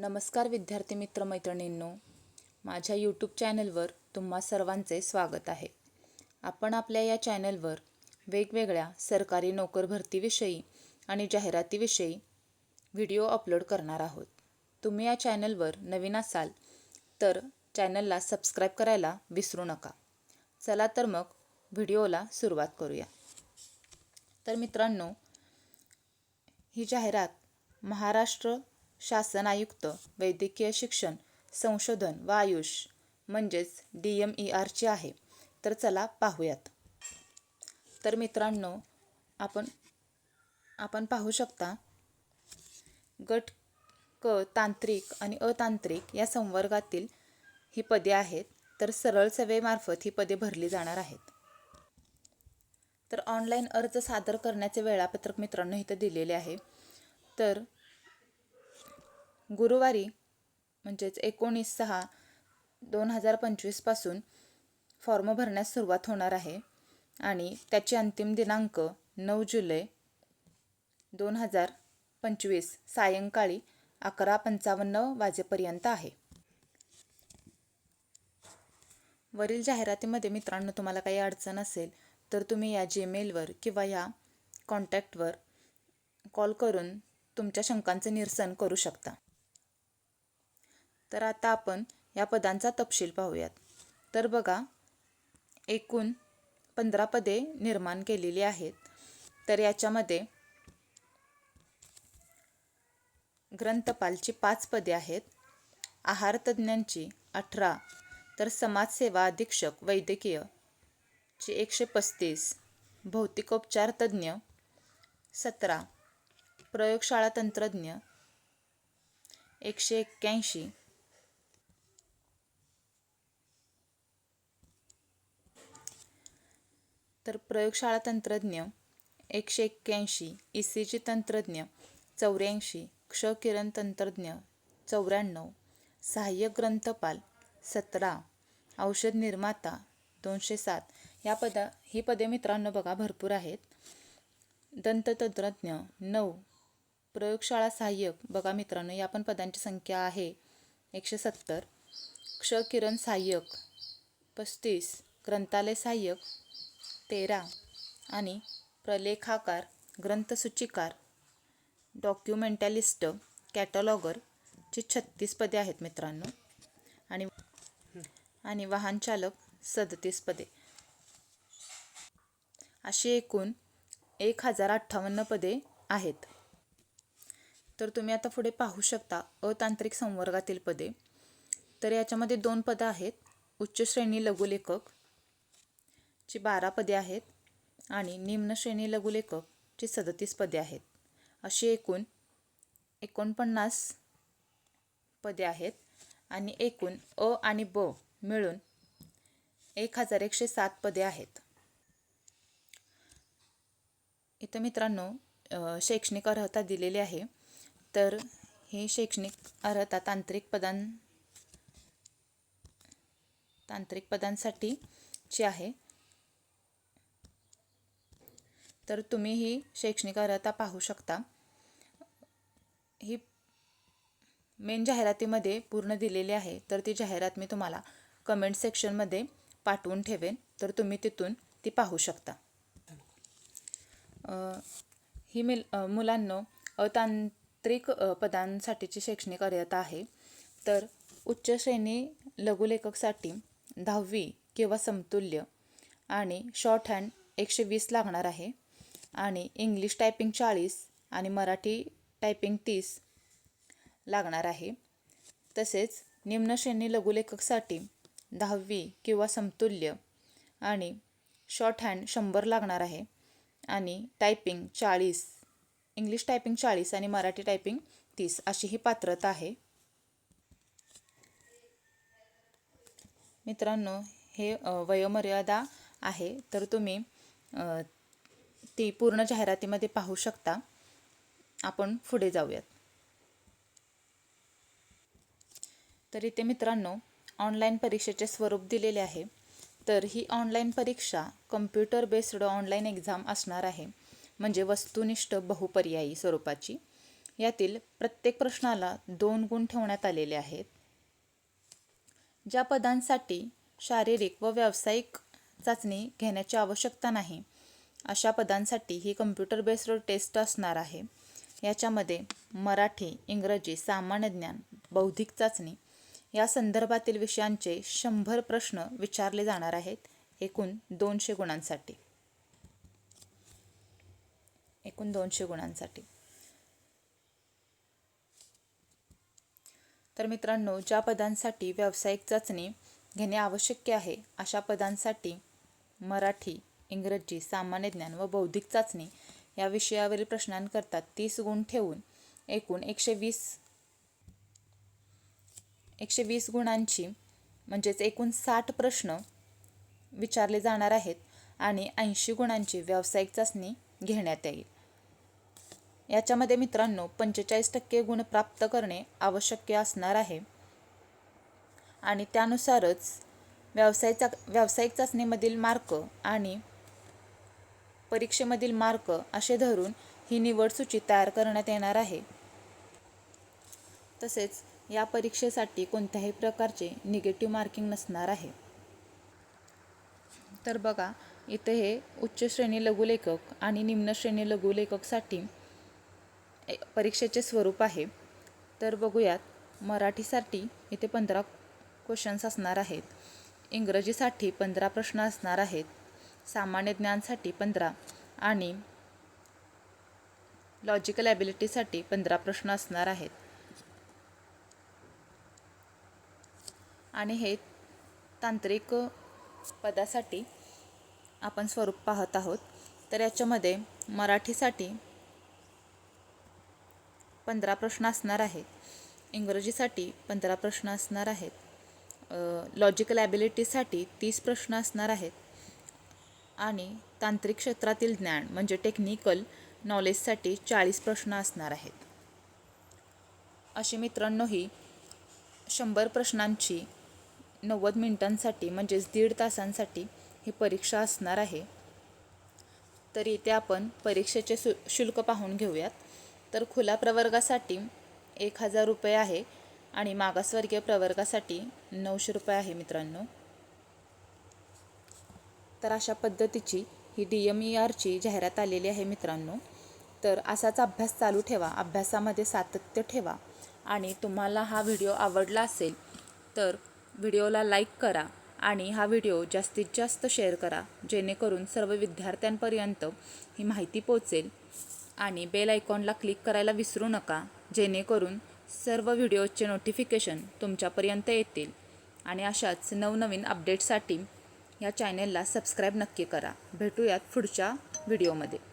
नमस्कार विद्यार्थी मित्र मैत्रिणींनो. माझ्या यूट्यूब चॅनलवर तुम्हा सर्वांचे स्वागत आहे. आपण आपल्या या चॅनलवर वेगवेगळ्या सरकारी नोकर भरतीविषयी आणि जाहिरातीविषयी व्हिडिओ अपलोड करणार आहोत. तुम्ही या चॅनलवर नवीन असाल तर चॅनलला सबस्क्राईब करायला विसरू नका. चला तर मग व्हिडिओला सुरुवात करूया. तर मित्रांनो ही जाहिरात महाराष्ट्र शासन आयुक्त वैद्यकीय शिक्षण संशोधन व आयुष म्हणजेच डी एम ई आरची आहे. तर चला पाहूयात. तर मित्रांनो आपण आपण पाहू शकता गट क तांत्रिक आणि अतांत्रिक या संवर्गातील ही पदे आहेत. तर सरळ सेवेमार्फत ही पदे भरली जाणार आहेत. तर ऑनलाईन अर्ज सादर करण्याचे वेळापत्रक मित्रांनो इथं दिलेले आहे. तर गुरुवारी म्हणजेच एकोणीस सहा दोन हजार पंचवीसपासून फॉर्म भरण्यास सुरुवात होणार आहे. आणि त्याची अंतिम दिनांक नऊ जुलै दोन हजार पंचवीस सायंकाळी अकरा पंचावन्न वाजेपर्यंत आहे. वरील जाहिरातीमध्ये मित्रांनो तुम्हाला काही अडचण असेल तर तुम्ही या जीमेलवर किंवा या कॉन्टॅक्टवर कॉल करून तुमच्या शंकांचं निरसन करू शकता. तर आता आपण या पदांचा तपशील पाहूयात. तर बघा एकूण पंधरा पदे निर्माण केलेली आहेत. तर याच्यामध्ये ग्रंथपालची पाच पदे आहेत. आहार तज्ज्ञांची अठरा. तर समाजसेवा अधीक्षक वैद्यकीय ची एकशे पस्तीस. भौतिकोपचार तज्ज्ञ सतरा. प्रयोगशाळा तंत्रज्ञ एकशे एक्क्याऐंशी. तर प्रयोगशाळा तंत्रज्ञ एकशे एक्क्याऐंशी ई सी जी तंत्रज्ञ चौऱ्याऐंशी क्ष किरण तंत्रज्ञ चौऱ्याण्णव सहाय्यक ग्रंथपाल सतरा औषध निर्माता दोनशे सात. या पदा ही पदे मित्रांनो बघा भरपूर आहेत. दंततंत्रज्ञ नऊ. प्रयोगशाळा सहाय्यक बघा मित्रांनो या पण पदांची संख्या आहे एकशे सत्तर. क्ष किरण सहाय्यक पस्तीस. ग्रंथालय सहाय्यक तेरा आणि प्रलेखाकार ग्रंथसूचिकार डॉक्युमेंटॅलिस्ट कॅटलॉगरची छत्तीस पदे आहेत मित्रांनो. आणि आणि वाहनचालक सदतीस पदे. अशी एकूण एक हजार अठ्ठावन्न पदे आहेत. तर तुम्ही आता पुढे पाहू शकता अतांत्रिक संवर्गातील पदे. तर याच्यामध्ये दोन पदं आहेत. उच्च श्रेणी लघुलेखक ची बारा पदे आहेत आणि निम्न श्रेणी लघुलेखक ची सदतीस पदे आहेत. अशी एकूण एकोणपन्नास पदे आहेत आणि एकूण अ आणि ब मिळून एक हजार एकशे सात पदे आहेत. इथं मित्रांनो शैक्षणिक अर्हता दिलेली आहे. तर ही शैक्षणिक अर्हता तांत्रिक पदां तांत्रिक पदांसाठी ची आहे. तर तुम्ही ही शैक्षणिक अर्हता पाहू शकता. ही मेन जाहिरातीमध्ये पूर्ण दिलेली आहे. तर ती जाहिरात मी तुम्हाला कमेंट सेक्शनमध्ये पाठवून ठेवेन. तर तुम्ही तिथून ती पाहू शकता. ही मिल मुलांनो अतांत्रिक पदांसाठीची शैक्षणिक अर्हता आहे. तर उच्च श्रेणी लघुलेखकसाठी दहावी किंवा समतुल्य आणि शॉर्ट हँड एकशे वीस लागणार आहे. आणि इंग्लिश टायपिंग चाळीस आणि मराठी टायपिंग तीस लागणार आहे. तसेच निम्न श्रेणी लघुलेखकसाठी दहावी किंवा समतुल्य आणि शॉर्ट हँड शंभर लागणार आहे. आणि टायपिंग चाळीस इंग्लिश टायपिंग चाळीस आणि मराठी टायपिंग तीस अशी ही पात्रता आहे. मित्रांनो हे वयोमर्यादा आहे. तर तुम्ही ती पूर्ण जाहिरातीमध्ये पाहू शकता. आपण पुढे जाऊयात. तर इथे मित्रांनो ऑनलाईन परीक्षेचे स्वरूप दिलेले आहे. तर ही ऑनलाईन परीक्षा कम्प्युटर बेस्ड ऑनलाईन एक्झाम असणार आहे. म्हणजे वस्तुनिष्ठ बहुपर्यायी स्वरूपाची. यातील प्रत्येक प्रश्नाला दोन गुण ठेवण्यात आलेले आहेत. ज्या पदांसाठी शारीरिक व व्यावसायिक चाचणी घेण्याची आवश्यकता नाही अशा पदांसाठी ही कम्प्युटर बेस्ड टेस्ट असणार आहे. याच्यामध्ये मराठी इंग्रजी सामान्य ज्ञान बौद्धिक चाचणी या संदर्भातील विषयांचे शंभर प्रश्न विचारले जाणार आहेत. एकूण दोनशे गुणांसाठी. एकूण दोनशे गुणांसाठी. तर मित्रांनो ज्या पदांसाठी व्यावसायिक चाचणी घेणे आवश्यक आहे अशा पदांसाठी मराठी इंग्रजी सामान्य ज्ञान व बौद्धिक चाचणी या विषयावरील प्रश्नांकरता तीस गुण ठेवून एकूण एकशे वीस एकशे वीस गुणांची म्हणजेच एकूण साठ प्रश्न विचारले जाणार आहेत आणि ऐंशी गुणांची व्यावसायिक चाचणी घेण्यात येईल. याच्यामध्ये मित्रांनो पंचेचाळीस टक्के गुण प्राप्त करणे आवश्यक असणार आहे. आणि त्यानुसारच व्यवसाय चा व्यावसायिक चाचणीमधील मार्क आणि परीक्षेमधील मार्क असे धरून ही निवड सूची तयार करण्यात येणार आहे. तसेच या परीक्षेसाठी कोणत्याही प्रकारचे निगेटिव्ह मार्किंग नसणार आहे. तर बघा इथे हे उच्च श्रेणी लघुलेखक आणि निम्न श्रेणी लघुलेखकसाठी परीक्षेचे स्वरूप आहे. तर बघूयात मराठीसाठी इथे पंधरा क्वेश्चन्स असणार आहेत. इंग्रजीसाठी पंधरा प्रश्न असणार आहेत. सामान्य ज्ञानसाठी पंधरा आणि लॉजिकल ॲबिलिटीसाठी पंधरा प्रश्न असणार आहेत. आणि हे तांत्रिक पदासाठी आपण स्वरूप पाहत आहोत. तर याच्यामध्ये मराठीसाठी पंधरा प्रश्न असणार आहेत. इंग्रजीसाठी पंधरा प्रश्न असणार आहेत. लॉजिकल ॲबिलिटीसाठी तीस प्रश्न असणार आहेत. आणि तांत्रिक क्षेत्रातील ज्ञान म्हणजे टेक्निकल नॉलेजसाठी चाळीस प्रश्न असणार आहेत. अशी मित्रांनो ही शंभर प्रश्नांची नव्वद मिनिटांसाठी म्हणजेच दीड तासांसाठी ही परीक्षा असणार आहे. तर इथे आपण परीक्षेचे सु शुल्क पाहून घेऊयात. तर खुला प्रवर्गासाठी एक हजार रुपये आहे आणि मागासवर्गीय प्रवर्गासाठी नऊशे रुपये आहे मित्रांनो. तर अशा पद्धतीची ही डी एम ई आरची जाहिरात आलेली आहे मित्रांनो. तर असाच अभ्यास चालू ठेवा. अभ्यासामध्ये सातत्य ठेवा. आणि तुम्हाला हा व्हिडिओ आवडला असेल तर व्हिडिओला लाईक करा आणि हा व्हिडिओ जास्तीत जास्त शेअर करा जेणेकरून सर्व विद्यार्थ्यांपर्यंत ही माहिती पोचेल आणि बेल आयकॉनला क्लिक करायला विसरू नका जेणेकरून सर्व व्हिडिओजचे नोटिफिकेशन तुमच्यापर्यंत येतील. आणि अशाच नवनवीन अपडेटसाठी या चॅनेलला सबस्क्राईब नक्की करा. भेटूयात पुढच्या व्हिडिओमध्ये.